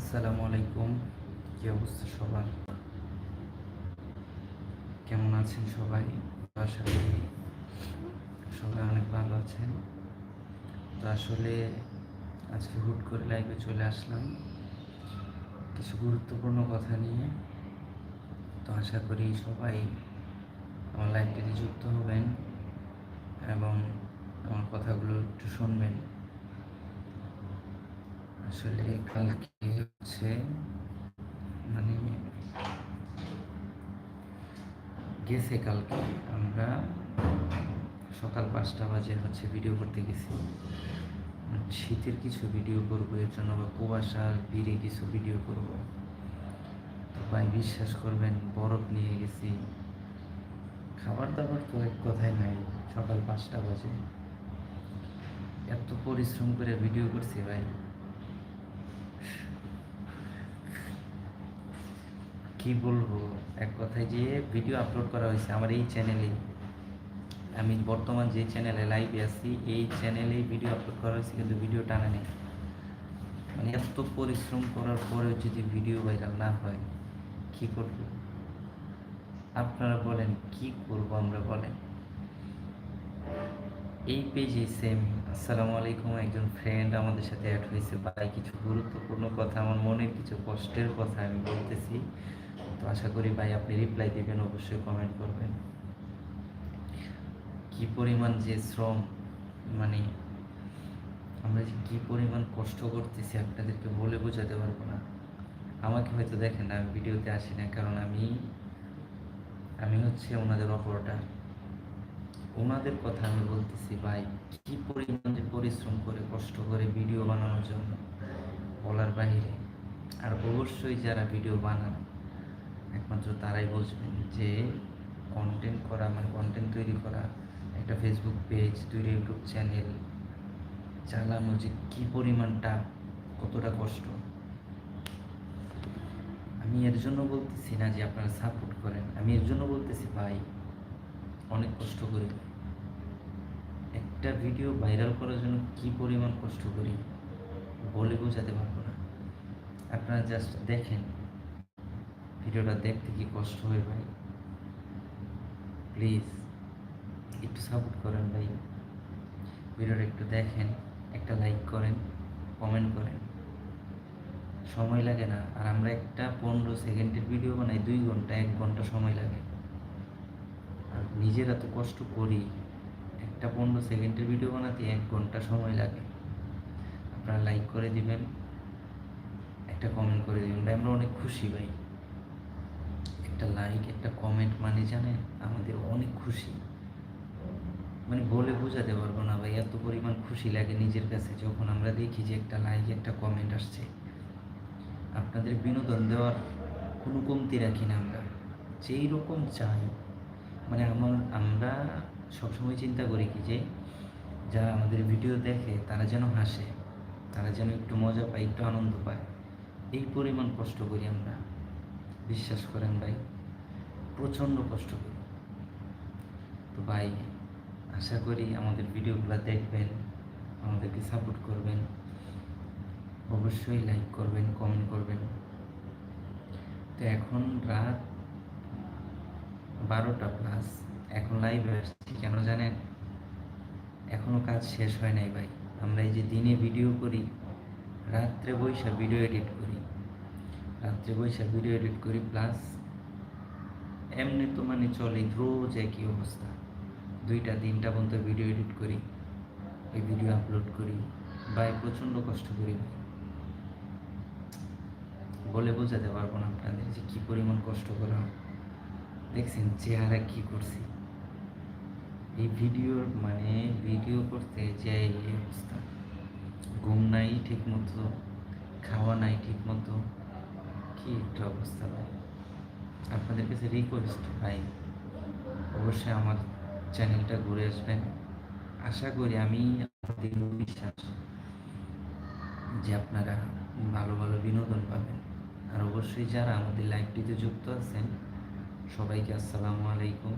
আসসালামু আলাইকুম। কি অবস্থা সবার? কেমন আছেন সবাই? আশা করি সবাই অনেক ভালো আছেন। তো আসলে আজকে হুট করে লাইভে চলে আসলাম। কিছু গুরুত্বপূর্ণ কথা নিয়ে। তো আশা করি সবাই আমার লাইভটিতে যুক্ত হবেন এবং আমার কথাগুলো একটু শুনবেন। আসলে কালকে হচ্ছে মানে গেছে কালকে। আমরা সকাল পাঁচটা বাজে হচ্ছে ভিডিও করতে গেছি। শীতের কিছু ভিডিও করব, এর জন্য বা কুয়াশার ভিড়ে কিছু ভিডিও করব। তো ভাই, বিশ্বাস করবেন, বরফ নিয়ে গেছি। খাবার দাবার তো এক কথাই নাই, সকাল পাঁচটা বাজে। এত পরিশ্রম করে ভিডিও করছি ভাই। কি বলব? এক কথায় যে ভিডিও আপলোড করা হয়েছে আমার এই চ্যানেলে আমি বর্তমান যে চ্যানেলে লাইভে আছি, এই চ্যানেলেই ভিডিও আপলোড করা হয়েছে কিন্তু ভিডিও টানা নেই। মানে এত পরিশ্রম করার পরেও যদি ভিডিও ভাইরাল না হয়, কি করব? আপনারা বলেন, কি করব আমরা বলেন? এই পেজে সেম আসসালামু আলাইকুম, একজন ফ্রেন্ড আমাদের সাথে অ্যাড হয়েছে। ভাই, কিছু গুরুত্বপূর্ণ কথা, আমার মনের কিছু কষ্টের কথা আমি বলতেছি। তো আশা করি ভাই আপনি রিপ্লাই দিবেন, অবশ্যই কমেন্ট করবেন। কি পরিমাণ যে শ্রম মানে আমরা যে কি পরিমাণ কষ্ট করতেছি আপনাদেরকে বলে বোঝাতে পারব না। আমাকে হয়তো দেখেন না ভিডিওতে আসি না কারণ আমি আমি হচ্ছে ওনাদের অপরটার ওনাদের কথা আমি বলতেছি, ভাই, কি পরিমাণ যে পরিশ্রম করে, কষ্ট করে ভিডিও বানানোর জন্য, বলার বাহিরে। আর অবশ্যই যারা ভিডিও বানান একমাত্র তারাই বুঝবেন যে কন্টেন্ট করা মানে কন্টেন্ট তৈরি করা, একটা ফেসবুক পেজ তৈরি ইউটিউব চ্যানেল চালানো যে কী পরিমাণটা কতটা কষ্ট। আমি এর জন্য বলতেছি না যে আপনারা সাপোর্ট করেন। আমি এর জন্য বলতেছি, ভাই, অনেক কষ্ট করি। একটা ভিডিও ভাইরাল করার জন্য কি পরিমাণ কষ্ট করি বলে বোঝাতে পারব না। আপনারা জাস্ট দেখেন। ভিডিওটা দেখতে কি কষ্ট হয় ভাই? প্লিজ একটু সাপোর্ট করেন ভাই। ভিডিওটা একটু দেখেন, একটা লাইক করেন কমেন্ট করেন। সময় লাগে না, আর আমরা একটা পনেরো সেকেন্ডের ভিডিও বানাই, দুই ঘণ্টা, এক ঘণ্টা সময় লাগে। আর নিজেরা তো কষ্ট করি, একটা পনেরো সেকেন্ডের ভিডিও বানাতে এক ঘণ্টা সময় লাগে। আপনারা লাইক করে দিবেন, একটা কমেন্ট করে দিবেন। ভাই, আমরা অনেক খুশি ভাই। একটা লাইক একটা কমেন্ট মানে জানেন, আমাদের অনেক খুশি। মানে বলে বোঝাতে পারব না ভাই, এত পরিমাণ খুশি লাগে নিজের কাছে যখন আমরা দেখি যে একটা লাইক একটা কমেন্ট আসছে। আপনাদের বিনোদন দেওয়ার কোনো কমতি রাখি না আমরা। যেই রকম চাই। মানে আমার, আমরা সবসময় চিন্তা করি কি যে, যারা আমাদের ভিডিও দেখে, তারা যেন হাসে, তারা যেন একটু মজা পায়, একটু আনন্দ পায়। এই পরিমাণ কষ্ট করি আমরা। বিশ্বাস করেন ভাই, প্রচণ্ড কষ্ট করি। তো ভাই, আশা করি আমাদের ভিডিওগুলো দেখবেন, আমাদেরকে সাপোর্ট করবেন। অবশ্যই লাইক করবেন কমেন্ট করবেন। তো এখন রাত বারোটা প্লাস এখন লাইভ আসছি, কেন জানেন? এখনও কাজ শেষ হয় নাই ভাই। আমরা এই যে দিনে ভিডিও করি, রাত্রে বৈশা ভিডিও এডিট করি। রাত্রে বৈশা ভিডিও এডিট করি প্লাস এমনি তো মানে চলে রোজ একই অবস্থা। দুইটা, তিনটা পর্যন্ত ভিডিও এডিট করি এই ভিডিও আপলোড করি ভাই প্রচণ্ড কষ্ট করি বলে বোঝাতে পারব না আপনাদের যে কী পরিমাণ কষ্ট করা দেখছেন চেহারা কি করছি। এই ভিডিওর মানে ভিডিও করতে যে এই অবস্থা। ঘুম নাই ঠিক মতো খাওয়া নাই ঠিক মতো কি একটা অবস্থা ভাই? আপনাদের কাছে রিকোয়েস্ট ভাই, অবশ্যই আমার চ্যানেলটা ঘুরে আসবেন। আশা করি আমি আপনাদের বিশ্বাস যে আপনারা ভালো ভালো বিনোদন পাবেন। আর অবশ্যই যারা আমাদের লাইভটিতে যুক্ত আছেন, সবাইকে আসসালামু আলাইকুম।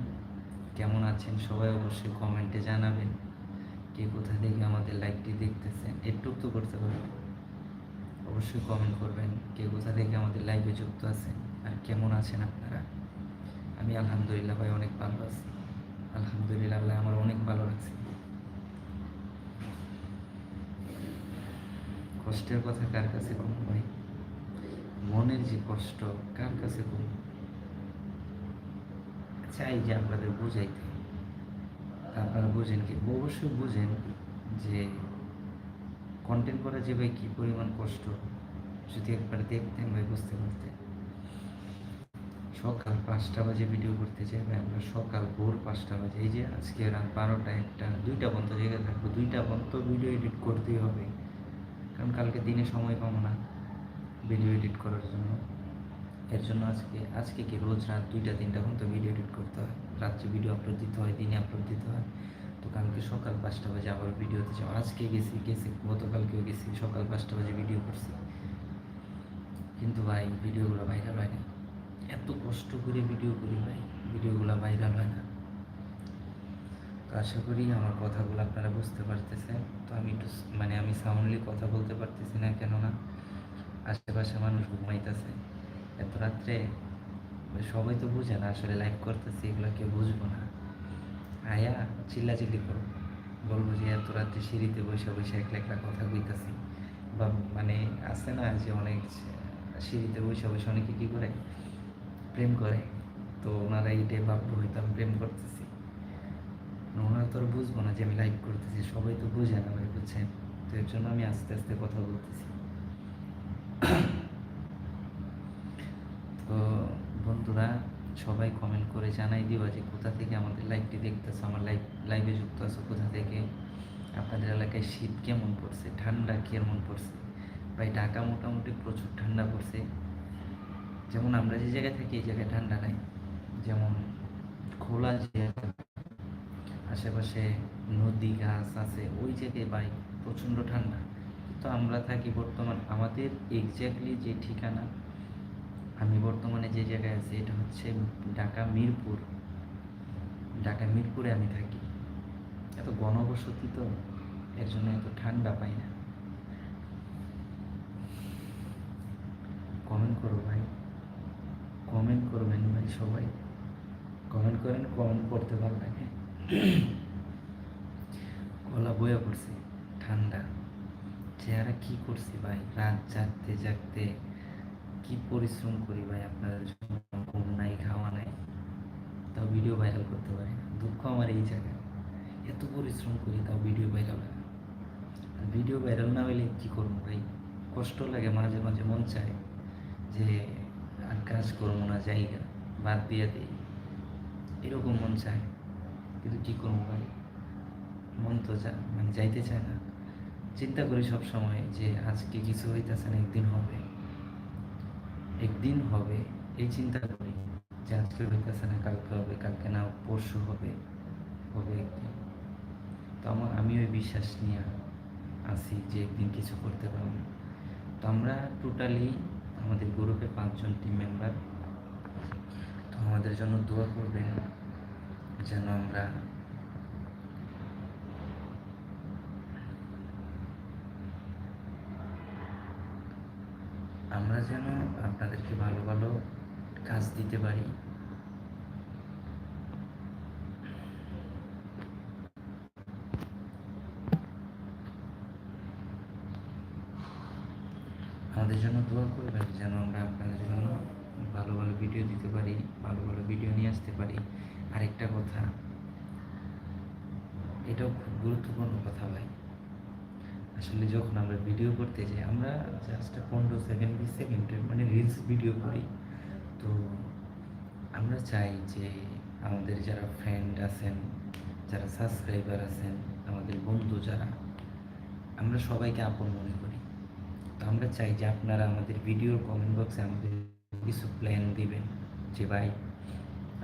কেমন আছেন সবাই অবশ্যই কমেন্টে জানাবেন। কে কোথা থেকে আমাদের লাইভটি দেখতেছেন? একটু তো করতে পারবেন? অবশ্যই কমেন্ট করবেন কে কোথা থেকে আমাদের লাইভে যুক্ত আছেন আর কেমন আছেন আপনারা? আমি আলহামদুলিল্লাহ ভাই অনেক ভালো আছি। আলহামদুলিল্লাহ আল্লাহ আমার অনেক ভালো লাগছে কষ্টের কথা কার কাছে কম ভাই? মনের যে কষ্ট, কার কাছে কম? চাই যে আপনাদের বুঝাইতে। আপনারা বুঝেন কি? অবশ্যই বুঝেন যে কন্টেন্ট করা যে ভাই কী পরিমাণ কষ্ট যদি একবার দেখতেন ভাই, বুঝতে পারতেন। সকাল পাঁচটা বাজে ভিডিও করতে চাই ভাই, আমরা সকাল ভোর পাঁচটা বাজে। এই যে আজকে রাত বারোটা একটা, দুইটা পর্যন্ত জায়গায় থাকব। দুইটা পর্যন্ত ভিডিও এডিট করতেই হবে। কারণ কালকে দিনে সময় পাবো না ভিডিও এডিট করার জন্য। এর জন্য আজকে আজকে কি রোজ রাত দুইটা, তিনটা পর্যন্ত ভিডিও এডিট করতে হয়। রাত্রে ভিডিও আপলোড দিতে হয়, দিনে আপলোড দিতে হয়। তো কালকে সকাল পাঁচটা বাজে আবার ভিডিওতে যাব। আজকে গেছি গেছি, গতকালকেও গেছি, সকাল পাঁচটা বাজে ভিডিও করছি। কিন্তু ভাই, ভিডিওগুলো ভাইরাল হয় না এত কষ্ট করে ভিডিও করি ভাই, ভিডিওগুলো ভাইরাল হয় না। তো আশা করি আমার কথাগুলো আপনারা বুঝতে পারতেছেন। তো আমি একটু মানে আমি সাউন্ডলি কথা বলতে পারতেছি না কেননা আশেপাশে মানুষ ঘুমাইতেছে। এত রাত্রে সবাই তো বুঝে না, আসলে লাইভ করতেছি, এগুলো কেউ বুঝব না। আয়া, চিল্লাচিল্লি করো। বলব যে এত রাত্রে সিঁড়িতে বসে বসে একলা একলা কথা কইতাছি। বা মানে আছে না যে অনেক সিঁড়িতে বসে বসে অনেকে কী করে? প্রেম করে। তো ওনারা এইটাই ভাববো হয়তো আমি প্রেম করতেছি। ওনারা তো আর বুঝব না যে আমি লাইভ করতেছি, সবাই তো বুঝে না ভাই, বুঝছেন? তো এর জন্য আমি আস্তে আস্তে কথা বলতেছি। তো বন্ধুরা, সবাই কমেন্ট করে জানাই দিবা যে কোথা থেকে আমাদের লাইভটি দেখতেছো, আমার লাইভ লাইভে যুক্ত আছো কোথা থেকে? আপনাদের এলাকায় শীত কেমন পড়ছে? ঠান্ডা কেমন পড়ছে? ভাই, ঢাকা মোটামুটি প্রচুর ঠান্ডা পড়ছে। যেমন আমরা যে জায়গায় থাকি, এই জায়গায় ঠান্ডা নাই। যেমন খোলা আশেপাশে নদী, গাছ আছে, ওই জায়গায় ভাই প্রচণ্ড ঠান্ডা। তো আমরা থাকি বর্তমান, আমাদের এক্স্যাক্টলি যে ঠিকানা, আমি বর্তমানে যে জায়গায় আছি, এটা হচ্ছে ঢাকা মিরপুর। ঢাকা মিরপুরে আমি থাকি। এত ঘনবসতি তো, এর জন্য এত ঠান্ডা পাই না। কমেন্ট করো ভাই। কমেন্ট করবেন ভাই সবাই। কমেন্ট করেন, কমেন্ট করতে ভালো লাগে। গলা বয়ে পড়ছে, ঠান্ডা। চেহারা কি করছি ভাই? রাত জাগতে জাগতে কি পরিশ্রম করি ভাই আপনাদের ঘুম নাই, খাওয়া নাই। তাও ভিডিও ভাইরাল করতে পারি দুঃখ আমার এই জায়গায়। এত পরিশ্রম করি, তাও ভিডিও ভাইরাল হয় ভিডিও ভাইরাল না হলে কী করব ভাই? কষ্ট লাগে, মাঝে মাঝে মন চায়। যে আর কাজ করব না জায়গা বাদ দিয়ে দিই। এরকম মন চায়, কিন্তু কী করব ভাই? মন তো যা মানে যাইতে চায় না। চিন্তা করি সব সময় যে আজকে কিছু হইতেছে না, একদিন হবে। একদিন হবে, এই চিন্তা করি যে আজকে হইতেছে না, কালকে হবে, কালকে না, পরশু হবে হবে একদিন। তো আমার, আমি ওই বিশ্বাস নিয়ে আসি যে একদিন কিছু করতে পারব তো আমরা টোটালি আমাদের গ্রুপে পাঁচজন টিম মেম্বার তো আমাদের জন্য দোয়া করবেন যেন আমরা আমরা যেন আপনাদেরকে ভালো ভালো কাজ দিতে পারি আমাদের জন্য দোয়া করবেন যেন আমরা আপনাদের জন্য ভালো ভালো ভিডিও দিতে পারি ভালো ভালো ভিডিও নিয়ে আসতে পারি আরেকটা কথা এটাও খুব গুরুত্বপূর্ণ কথা ভাই। আসলে যখন আমরা ভিডিও করতে যাই, আমরা জাস্ট পনেরো সেকেন্ড বিশ সেকেন্ডের মানে রিলস ভিডিও করি। তো আমরা চাই যে আমাদের যারা ফ্রেন্ড আছেন, যারা সাবস্ক্রাইবার আছেন, আমাদের বন্ধু যারা, আমরা সবাইকে আপন মনে করি। তো আমরা চাই যে আপনারা আমাদের ভিডিওর কমেন্ট বক্সে আমাদের কিছু প্ল্যান দিবেন যে ভাই,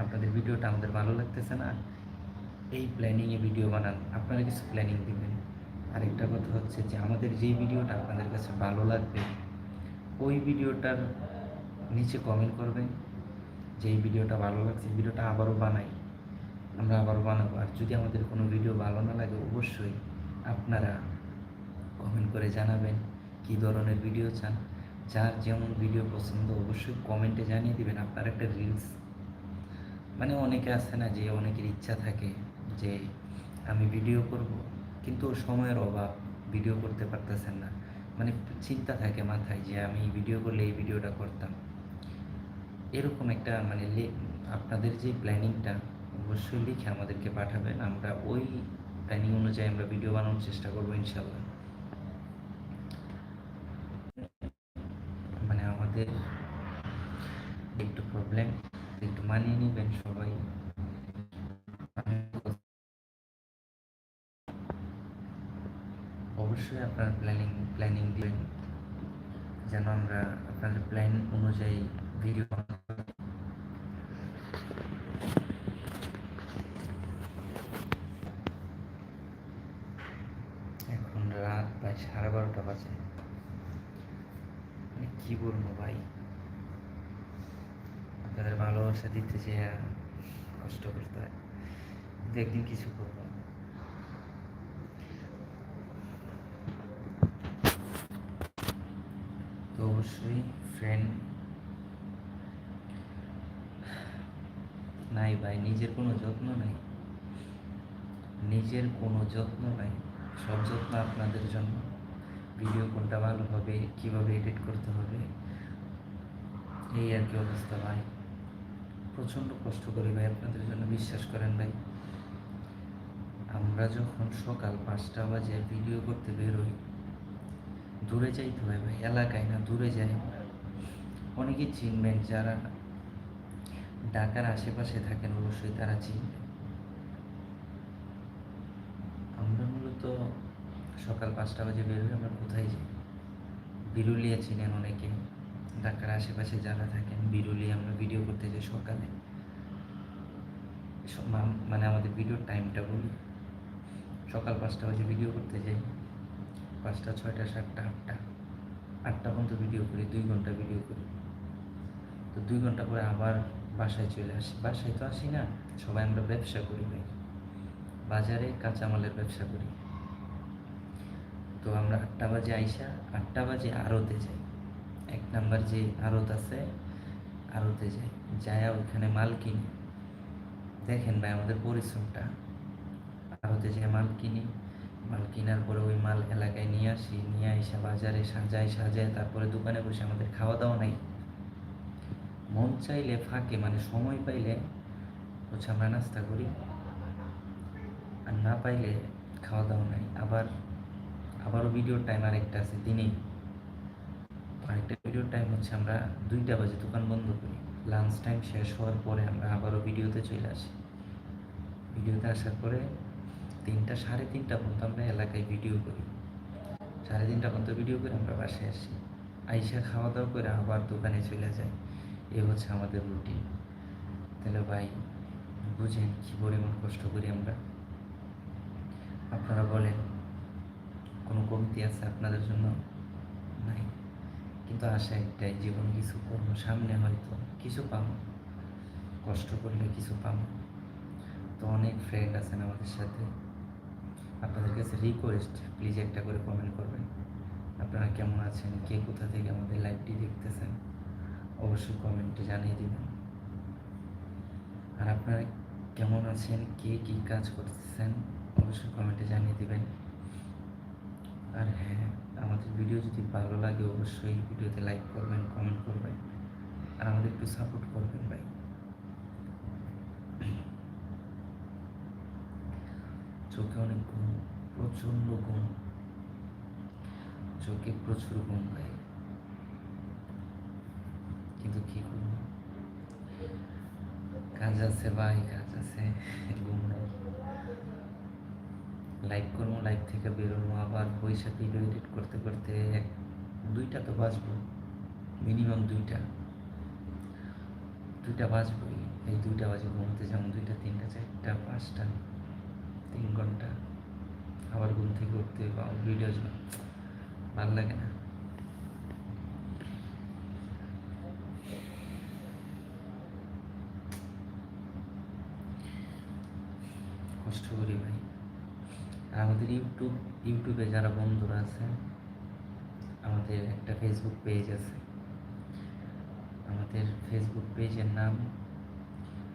আপনাদের ভিডিওটা আমাদের ভালো লাগতেছে না? এই প্ল্যানিংয়ে ভিডিও বানান। আপনারা কিছু প্ল্যানিং দিবেন। আরেকটা কথা হচ্ছে যে, আমাদের যেই ভিডিওটা আপনাদের কাছে ভালো লাগবে, ওই ভিডিওটার নিচে কমেন্ট করবেন যে, এই ভিডিওটা ভালো লাগছে ভিডিওটা আবারও বানাই। আমরা আবারও বানাবো। আর যদি আমাদের কোনো ভিডিও ভালো না লাগে, অবশ্যই আপনারা কমেন্ট করে জানাবেন কী ধরনের ভিডিও চান। যার যেমন ভিডিও পছন্দ, অবশ্যই কমেন্টে জানিয়ে দেবেন। আপনার একটা রিলস মানে অনেকে আছে না যে, অনেকের ইচ্ছা থাকে যে আমি ভিডিও করব, কিন্তু সময়ের অভাব ভিডিও করতে পারতেছেন না। মানে চিন্তা থাকে মাথায় যে আমি ভিডিও করলে এই ভিডিওটা করতাম। এরকম একটা মানে আপনাদের যে প্ল্যানিংটা অবশ্যই লিখে আমাদেরকে পাঠাবেন। আমরা ওই প্ল্যানিং অনুযায়ী আমরা ভিডিও বানানোর চেষ্টা করব ইনশাল্লাহ মানে আমাদের একটু প্রবলেম একটু মানিয়ে নেবেন সবাই। অবশ্যই আপনার প্ল্যানিং প্ল্যানিং দিবেন। যেন আমরা আপনাদের প্ল্যান অনুযায়ী ভিডিও এখন রাত প্রায় সাড়ে বারোটা বাজে। মানে কি বলব ভাই? আপনাদের ভালোবাসা দিতে যে কষ্ট করতে হয়। কিন্তু একদিন কিছু করব তো অবশ্যই ফ্রেন্ড নাই ভাই, নিজের কোনো যত্ন নাই। নিজের কোনো যত্ন নাই। সব যত্ন আপনাদের জন্য। ভিডিও কোনটা ভালো হবে, কীভাবে এডিট করতে হবে, এই আর কি অবস্থা ভাই। প্রচণ্ড কষ্ট করি ভাই, আপনাদের জন্য বিশ্বাস করেন ভাই। আমরা যখন সকাল পাঁচটা বাজে ভিডিও করতে বেরোই দূরে যাইতে হয় ভাই, এলাকায় না দূরে যাই। অনেকে চিনবেন যারা ঢাকার আশেপাশে থাকেন, অবশ্যই তারা চিনবেন। আমরা মূলত সকাল পাঁচটা বাজে বেরোই আমরা কোথায় যাই? বিরুলিয়া চিনেন অনেকে। ঢাকার আশেপাশে যারা থাকেন, বিরুলিয়া আমরা ভিডিও করতে যাই সকালে। মানে আমাদের ভিডিওর টাইমটা বলি। সকাল পাঁচটা বাজে ভিডিও করতে যাই। পাঁচটা, ছয়টা, সাতটা, আটটা। আটটা পর্যন্ত ভিডিও করি, দুই ঘণ্টা ভিডিও করি। তো দুই ঘণ্টা পরে আবার বাসায় চলে আসি। বাসায় তো আসি না, সবাই আমরা ব্যবসা করি ভাই। বাজারে কাঁচামালের ব্যবসা করি। তো আমরা আটটা বাজে আইসা, আটটা বাজে আড়তে যাই। এক নাম্বার যে আড়ত আছে, আড়তে যাই। যায় ওইখানে মাল কিনি। দেখেন ভাই আমাদের পরিশ্রমটা। আড়তে যাই মাল কিনি। মাল কেনার পরে ওই মাল এলাকায় নিয়ে আসি, নিয়ে আসা বাজারে সাজাই সাজায় তারপরে দোকানে বসে আমাদের খাওয়া দাওয়া নাই। মন চাইলে ফাঁকে মানে সময় পাইলে হচ্ছে আমরা নাস্তা করি। আর না পাইলে খাওয়া দাওয়া নাই। আবার, আবারও ভিডিওর টাইম আরেকটা আছে দিনেই আরেকটা ভিডিওর টাইম হচ্ছে আমরা দুইটা বাজে দোকান বন্ধ করি। লাঞ্চ টাইম শেষ হওয়ার পরে আমরা আবারও ভিডিওতে চলে আসি। ভিডিওতে আসার পরে তিনটা, সাড়ে তিনটা পর্যন্ত আমরা এলাকায় ভিডিও করি। সাড়ে তিনটা পর্যন্ত ভিডিও করে আমরা বাসায় আসি। আইসা খাওয়া দাওয়া করে আবার দোকানে চলে যাই। এ হচ্ছে আমাদের রুটিন তাহলে ভাই, বুঝেন কী পরিমাণ কষ্ট করি আমরা? আপনারা বলেন, কোনো কমতি আছে আপনাদের জন্য? নাই। কিন্তু আশা একটাই, জীবন কিছু করব, সামনে হয়তো কিছু পাবো। কষ্ট করলে কিছু পাবো। তো অনেক ফ্রেন্ড আছেন আমাদের সাথে। আপনাদের কাছে রিকোয়েস্ট প্লিজ একটা করে কমেন্ট করবেন। আপনারা কেমন আছেন? কে কোথা থেকে আমাদের লাইভটি দেখতেছেন? অবশ্যই কমেন্টে জানিয়ে দেবেন। আর আপনারা কেমন আছেন? কে কী কাজ করতেছেন? অবশ্যই কমেন্টে জানিয়ে দিবেন। আর হ্যাঁ আমাদের ভিডিও যদি ভালো লাগে, অবশ্যই ভিডিওতে লাইক করবেন কমেন্ট করবেন। আর আমাদের একটু সাপোর্ট করবেন ভাই। চোখে অনেক ঘুম, প্রচণ্ড ঘুম। চোখে প্রচুর ঘুম ভাই কিন্তু কি করব? কাজ আছে ভাই, কাজ আছে, ঘুম নাই। লাইভ করব লাইভ থেকে বেরোবো আবার পয়সা ভিডিও এডিট করতে করতে এক, দুইটা তো বাঁচবো মিনিমাম দুইটা। দুইটা বাজবই, এই দুইটা বাজে ঘুমতে যেমন দুইটা, তিনটা, চারটা, পাঁচটা। তিন ঘণ্টা আবার ঘুম থেকে উঠতে বা ভিডিও ভালো লাগে না। কষ্ট করি ভাই। আর আমাদের ইউটিউব, ইউটিউবে যারা বন্ধুরা আছে, আমাদের একটা ফেসবুক পেজ আছে। আমাদের ফেসবুক পেজের নাম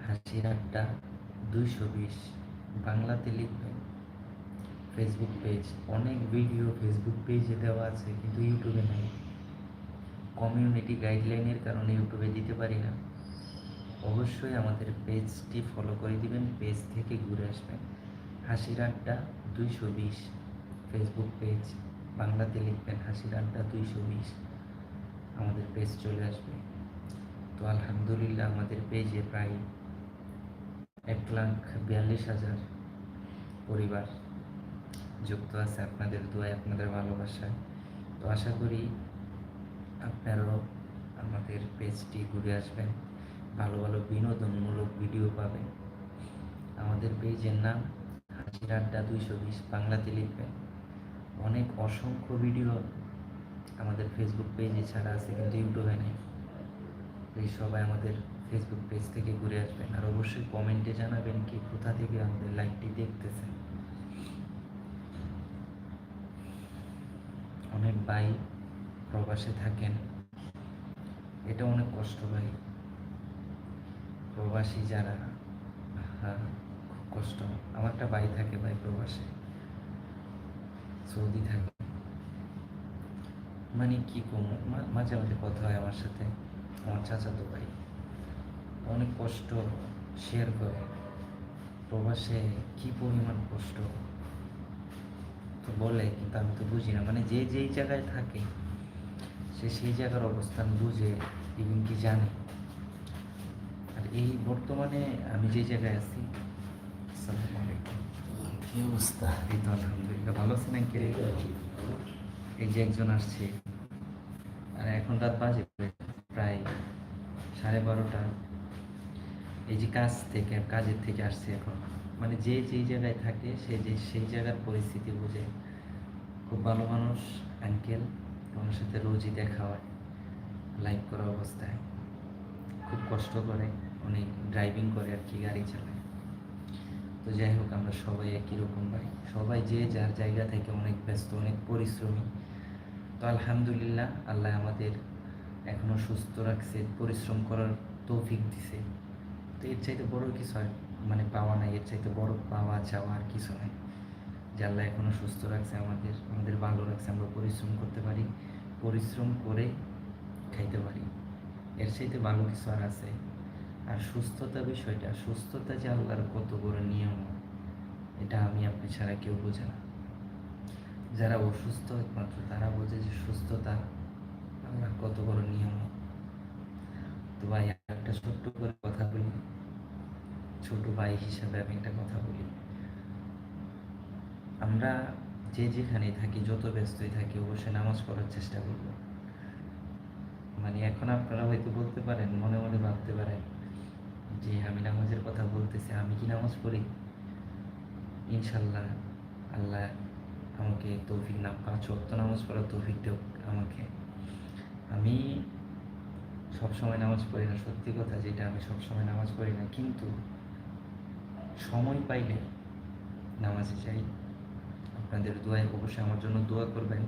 হাসির আড্ডা দুইশো বিশ। বাংলাতে লিখবেন ফেসবুক পেজ অনেক ভিডিও ফেসবুক পেজে দেওয়া আছে, কিন্তু ইউটিউবে নেই। কমিউনিটি গাইডলাইনের কারণে ইউটিউবে দিতে পারি না। অবশ্যই আমাদের পেজটি ফলো করে দিবেন পেজ থেকে ঘুরে আসবেন। হাসির আড্ডা দুইশো বিশ। ফেসবুক পেজ বাংলাতে লিখবেন হাসির আড্ডা দুইশো বিশ। আমাদের পেজ চলে আসবে। তো আলহামদুলিল্লাহ আমাদের পেজে প্রায় এক লাখ বিয়াল্লিশ হাজার পরিবার যুক্ত আছে আপনাদের দোয়ায়, আপনাদের ভালোবাসায়। তো আশা করি আপনারাও আমাদের পেজটি ঘুরে আসবেন, ভালো ভালো বিনোদনমূলক ভিডিও পাবেন। আমাদের পেজের নাম হাসির আড্ডা দুইশো বিশ বাংলাতে লিখবেন। অনেক অসংখ্য ভিডিও আমাদের ফেসবুক পেজে ছাড়া আছে, কিন্তু ইউটিউবে নেই। সবাই আমাদের ফেসবুক পেজ থেকে ঘুরে আসবেন। আর অবশ্যই কমেন্টে জানাবেন কি কোথা থেকে আমাদের লাইভটি দেখতেছেন। অনেক ভাই প্রবাসে থাকেন। এটা অনেক কষ্ট ভাই। প্রবাসী যারা খুব কষ্ট। আমার একটা ভাই থাকে ভাই প্রবাসে। সৌদি থাকে। মানে কি কম মাঝে মাঝে কথা হয় আমার সাথে। আমার চাচাতো ভাই। অনেক কষ্ট শেয়ার করে। প্রবাসে কি পরিমাণ কষ্ট? তো বলে কিন্তু আমি তো বুঝি না। মানে যে যেই জায়গায় থাকে সে সেই জায়গার অবস্থান বুঝে ইভেন কি জানে। আর এই বর্তমানে আমি যে জায়গায় আছি আসসালামু আলাইকুম। কি অবস্থা? এই তো আলহামদুলিল্লাহ ভালো আছেন নাকি? এই যে একজন আসছে। আর এখন রাত বাজে প্রায় সাড়ে বারোটা। এই যে কাজ থেকে, কাজের থেকে আসছে এখন। মানে যে যেই জায়গায় থাকে, সে যে, সেই জায়গার পরিস্থিতি বুঝে। খুব ভালো মানুষ আঙ্কেল আমার সাথে রোজই দেখা হয় লাইভ করা অবস্থায়। খুব কষ্ট করে, উনি ড্রাইভিং করে আর কি, গাড়ি চালায়। তো যাই হোক, আমরা সবাই একই রকম ভাই সবাই যে যার জায়গা থেকে অনেক ব্যস্ত, অনেক পরিশ্রমী। তো আলহামদুলিল্লাহ, আল্লাহ আমাদের এখনও সুস্থ রাখছে, পরিশ্রম করার তৌফিক দিছে। তো এর চাইতে বড় কিছু আর মানে পাওয়া নাই, এর চাইতে বড় পাওয়া চাওয়া আর কিছু নাই। আল্লাহ এখনও সুস্থ রাখছে আমাদের আমাদের ভালো রাখছে, আমরা পরিশ্রম করতে পারি, পরিশ্রম করে খাইতে পারি। এর চাইতে ভালো কিছু আর আছে। আর সুস্থতা বিষয়টা, সুস্থতা যে আল্লাহর কত বড় নিয়ম এটা আমি আপনি ছাড়া কেউ বোঝে না। যারা অসুস্থ একমাত্র, তারা বোঝে যে সুস্থতা আল্লাহ কত বড় নিয়ম তো ভাই একটা ছোট্ট করে কথা বলি। ছোট ভাই হিসাবে আমি একটা কথা বলি। আমরা যে যেখানে থাকি, যত ব্যস্তই থাকি, অবশ্যই নামাজ পড়ার চেষ্টা করব। মানে এখন আপনারা হয়তো বলতে পারেন, মনে মনে ভাবতে পারেন যে আমি নামাজের কথা বলতেছি, আমি কি নামাজ পড়ি? ইনশাল্লাহ আল্লাহ আমাকে তৌফিক না, পাঁচ অক্ত নামাজ পড়ার তৌফিক আমাকে। আমি সবসময় নামাজ পড়ি না, সত্যি কথা যেটা আমি সবসময় নামাজ পড়ি না, কিন্তু সময় পাইলে নামাজে যাই। আপনাদের দোয়ায় অবশ্যই আমার জন্য দোয়া করবেন।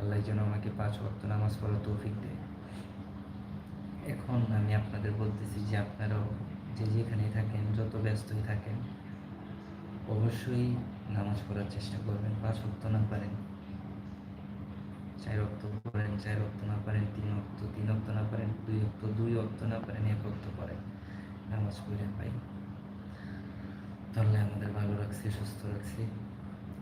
আল্লাহ যেন আমাকে পাঁচ ওয়াক্ত নামাজ পড়ার তৌফিক দেয়। এখন আমি আপনাদের বলতেছি যে আপনারাও যে যেখানে থাকেন, যত ব্যস্তই থাকেন, অবশ্যই নামাজ পড়ার চেষ্টা করবেন, পাঁচ ওয়াক্ত না পারেন। চার অক্ত পড়েন চার অক্ত না পারেন তিন অক্ত তিন অক্ত না পারেন দুই অক্ত দুই অক্ত না পারেন এক অক্ত পড়েন নামাজ পড়েন ভাই তাহলে আমাদের ভালো রাখছে সুস্থ রাখছে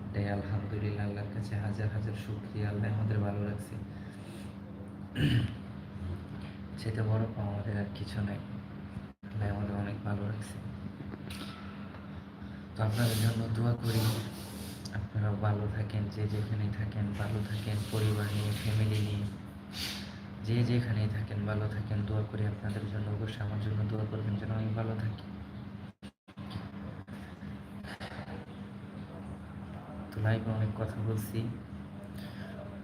এটাই আলহামদুলিল্লাহ, আল্লাহর কাছে হাজার হাজার শুক্রিয়া, আল্লাহ আমাদের ভালো রাখছে। সেটা বড় পাওয়া আমাদের আর কিছু নাই। আল্লাহ আমাদের অনেক ভালো রাখছে। তো আপনাদের জন্য দোয়া করি। আপনারা ভালো থাকেন, যে যেখানেই থাকেন, ভালো থাকেন, পরিবার নিয়ে ফ্যামিলি নিয়ে। যে যেখানেই থাকেন, ভালো থাকেন, দোয়া করি আপনাদের জন্য। অবশ্যই আমার জন্য দোয়া করবেন যেন আমি ভালো থাকি। তো লাইভে অনেক কথা বলছি।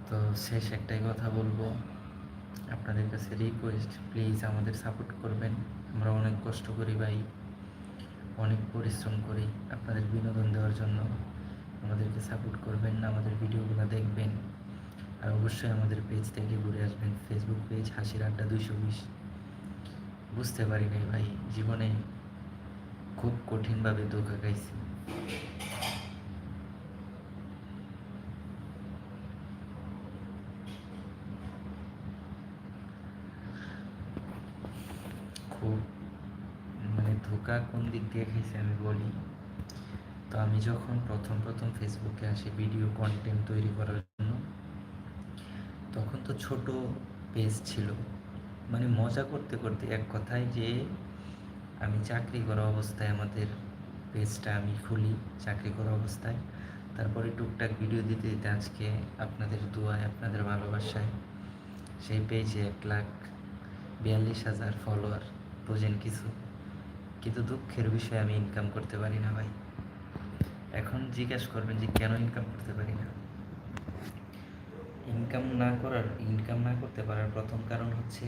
তো শেষ একটাই কথা বলব। আপনাদের কাছে রিকোয়েস্ট প্লিজ আমাদের সাপোর্ট করবেন। আমরা অনেক কষ্ট করি ভাই। অনেক পরিশ্রম করি আপনাদের বিনোদন দেওয়ার জন্য। আমাদেরকে সাপোর্ট করবেন, আমাদের ভিডিওগুলো দেখবেন। আর অবশ্যই আমাদের পেজ থেকে ঘুরে আসবেন। ফেসবুক পেজ হাসির আড্ডা দুইশো বিশ। বুঝতে পারি নাই ভাই, জীবনে খুব কঠিনভাবে ধোকা খাইছি। খুব মানে ধোকা কোন দিক দিয়ে খাইছি আমি বলি? তো আমি যখন প্রথম প্রথম ফেসবুকে আসি ভিডিও কন্টেন্ট তৈরি করার জন্য, তখন তো ছোট পেজ ছিল। মানে মজা করতে করতে এক কথায় যে আমি চাকরি করা অবস্থায় আমাদের পেজটা আমি খুলি চাকরি করা অবস্থায়। তারপরে টুকটাক ভিডিও দিতে দিতে আজকে আপনাদের দোয়ায়, আপনাদের ভালোবাসায় সেই পেজে এক লাখ বিয়াল্লিশ হাজার ফলোয়ার বোঝেন কিছু? কিন্তু দুঃখের বিষয়ে আমি ইনকাম করতে পারি না ভাই। এখন জিজ্ঞেস করবেন যে কেন ইনকাম করতে পারি না? ইনকাম না করার ইনকাম না করতে পারার প্রথম কারণ হচ্ছে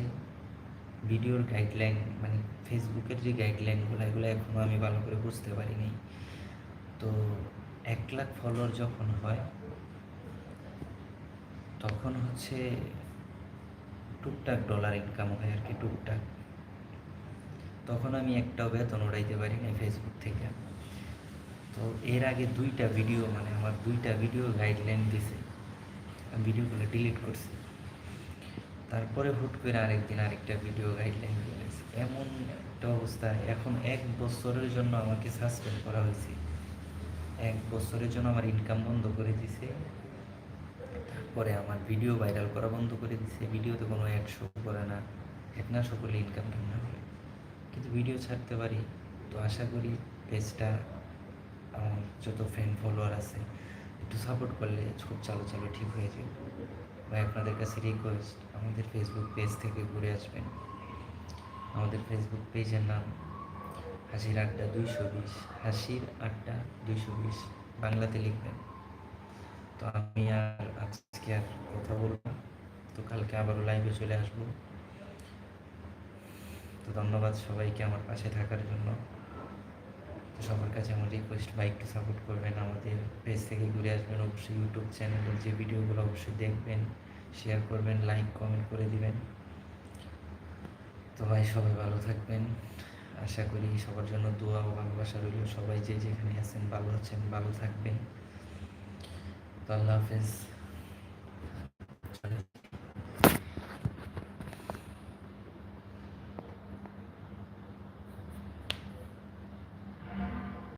ভিডিওর গাইডলাইন মানে ফেসবুকের যে গাইডলাইনগুলো এগুলো এখনও আমি ভালো করে বুঝতে পারিনি। তো এক লাখ ফলোয়ার যখন হয়, তখন হচ্ছে টুকটাক ডলার ইনকাম হয় আর কি, টুকটাক। তখন আমি একটাও বেতন উড়াইতে পারি না ফেসবুক থেকে। তো এর আগে দুইটা ভিডিও মানে আমার দুইটা ভিডিও গাইডলাইন দিছে। ভিডিওগুলো ডিলিট করছি। তারপরে হুট করে আরেকদিন আরেকটা ভিডিও গাইডলাইন দিয়ে গেছে এমন একটা অবস্থা। এখন এক বছরের জন্য আমাকে সাসপেন্ড করা হয়েছে। এক বছরের জন্য আমার ইনকাম বন্ধ করে দিছে। তারপরে আমার ভিডিও ভাইরাল করা বন্ধ করে দিছে। ভিডিওতে কোনো অ্যাড শো করে না। এক না শো করলে ইনকাম না হবে? কিন্তু ভিডিও ছাড়তে পারি। তো আশা করি পেজটা আমার যত ফ্রেন্ড ফলোয়ার আছে, একটু সাপোর্ট করলে খুব চালু চালু ঠিক হয়ে যাবে ভাই, আপনাদের কাছে রিকোয়েস্ট আমাদের ফেসবুক পেজ থেকে ঘুরে আসবেন। আমাদের ফেসবুক পেজের নাম হাসির আড্ডা দুইশো বিশ, হাসির আড্ডা দুইশো বিশ বাংলাতে লিখবেন। তো আমি আর আজকে আর কথা বলব। তো কালকে আবারও লাইভে চলে আসব। তো ধন্যবাদ সবাইকে আমার পাশে থাকার জন্য। সবার কাছে আমার রিকোয়েস্ট বা একটু সাপোর্ট করবেন আমাদের পেজ থেকে ঘুরে আসবেন, অবশ্যই ইউটিউব চ্যানেলের যে ভিডিওগুলো অবশ্যই দেখবেন শেয়ার করবেন লাইক কমেন্ট করে দিবেন। তো ভাই, সবাই ভালো থাকবেন। আশা করি সবার জন্য দোয়া ও ভালোবাসা রইল। সবাই যে যেখানে আছেন, ভালো আছেন, ভালো থাকবেন। তো আল্লাহ হাফেজ।